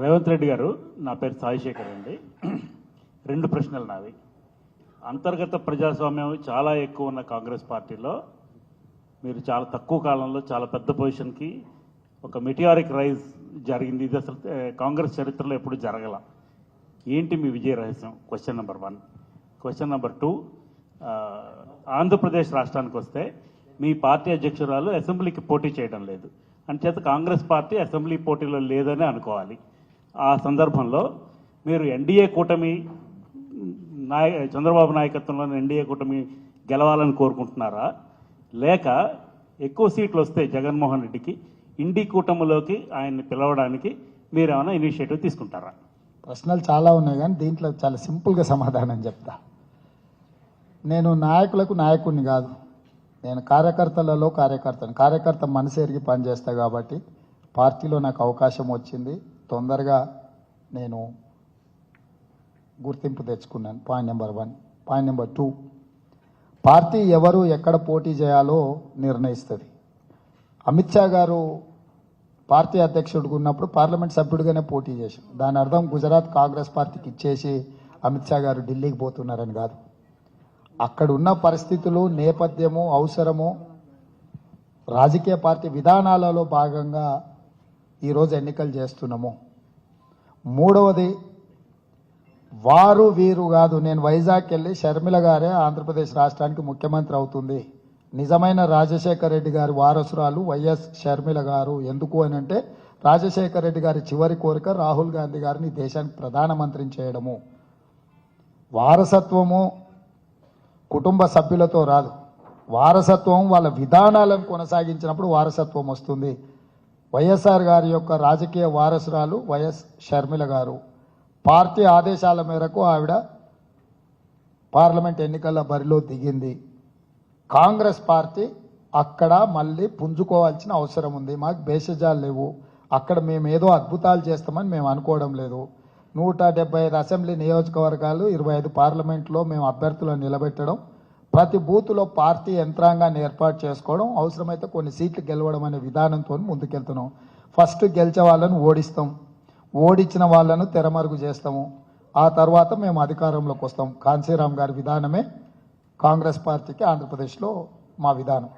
రేవంత్ రెడ్డి గారు నా పేరు సాయిశేఖర్ అండి. రెండు ప్రశ్నలు నావి. అంతర్గత ప్రజాస్వామ్యం చాలా ఎక్కువ ఉన్న కాంగ్రెస్ పార్టీలో మీరు చాలా తక్కువ కాలంలో చాలా పెద్ద పొజిషన్కి ఒక మెటియారిక్ రైజ్ జరిగింది. ఇది అసలు కాంగ్రెస్ చరిత్రలో ఎప్పుడు జరగల. ఏంటి మీ విజయ రహస్యం? Question number one question number two Andhra Pradesh రాష్ట్రానికి వస్తే మీ పార్టీ అధ్యక్షురాలు అసెంబ్లీకి పోటీ చేయడం లేదు. అంచేత కాంగ్రెస్ పార్టీ అసెంబ్లీ పోటీలో లేదని అనుకోవాలి. ఆ సందర్భంలో మీరు ఎన్డీఏ కూటమి నాయ చంద్రబాబు నాయకత్వంలోని ఎన్డీఏ కూటమి గెలవాలని కోరుకుంటున్నారా? లేక ఎక్కువ సీట్లు వస్తే జగన్మోహన్ రెడ్డికి ఇండి కూటమిలోకి ఆయన్ని పిలవడానికి మీరు ఏమైనా ఇనిషియేటివ్ తీసుకుంటారా? ప్రశ్నలు చాలా ఉన్నాయి కానీ దీంట్లో చాలా సింపుల్గా సమాధానం చెప్తా. నేను నాయకులకు నాయకుడిని కాదు. నేను కార్యకర్తలలో కార్యకర్తను. కార్యకర్త మనసు ఎరిగి పనిచేస్తా కాబట్టి పార్టీలో నాకు అవకాశం వచ్చింది. తొందరగా నేను గుర్తింపు తెచ్చుకున్నాను. Point number one point number two party ఎవరు ఎక్కడ పోటీ చేయాలో నిర్ణయిస్తుంది. అమిత్ షా గారు పార్టీ అధ్యక్షుడిగా ఉన్నప్పుడు పార్లమెంట్ సభ్యుడిగానే పోటీ చేశారు. దాని అర్థం గుజరాత్ కాంగ్రెస్ పార్టీకి ఇచ్చేసి అమిత్ షా గారు ఢిల్లీకి పోతున్నారని కాదు. అక్కడ ఉన్న పరిస్థితులు నేపథ్యము అవసరము రాజకీయ పార్టీ విధానాలలో భాగంగా ఈరోజు ఎన్నికలు చేస్తున్నాము. మూడవది వారు వీరు కాదు. నేను వైజాగ్ వెళ్ళి షర్మిల గారే ఆంధ్రప్రదేశ్ రాష్ట్రానికి ముఖ్యమంత్రి అవుతుంది. నిజమైన రాజశేఖర రెడ్డి గారి వారసురాలు వైఎస్ షర్మిల గారు. ఎందుకు అని అంటే రాజశేఖర రెడ్డి గారి చివరి కోరిక రాహుల్ గాంధీ గారిని ఈ దేశానికి ప్రధానమంత్రిని చేయడము. వారసత్వము కుటుంబ సభ్యులతో రాదు. వారసత్వం వాళ్ళ విధానాలను కొనసాగించినప్పుడు వారసత్వం వస్తుంది. వైఎస్ఆర్ గారి యొక్క రాజకీయ వారసురాలు వైఎస్ షర్మిల గారు. పార్టీ ఆదేశాల మేరకు ఆవిడ పార్లమెంట్ ఎన్నికల బరిలో దిగింది. కాంగ్రెస్ పార్టీ అక్కడ మళ్ళీ పుంజుకోవాల్సిన అవసరం ఉంది. మాకు భేషజాలు లేవు. అక్కడ మేము ఏదో అద్భుతాలు చేస్తామని మేము అనుకోవడం లేదు. నూట డెబ్బై ఐదు అసెంబ్లీ నియోజకవర్గాలు ఇరవై ఐదు పార్లమెంట్లో మేము అభ్యర్థులను నిలబెట్టడం ప్రతి బూత్లో పార్టీ యంత్రాంగాన్ని ఏర్పాటు చేసుకోవడం అవసరమైతే కొన్ని సీట్లు గెలవడం అనే విధానంతో ముందుకెళ్తున్నాం. ఫస్ట్ గెలిచే వాళ్ళను ఓడిస్తాం. ఓడించిన వాళ్ళను తెరమరుగు చేస్తాము. ఆ తర్వాత మేము అధికారంలోకి వస్తాం. కాంశీరామ్ గారి విధానమే కాంగ్రెస్ పార్టీకి ఆంధ్రప్రదేశ్లో మా విధానం.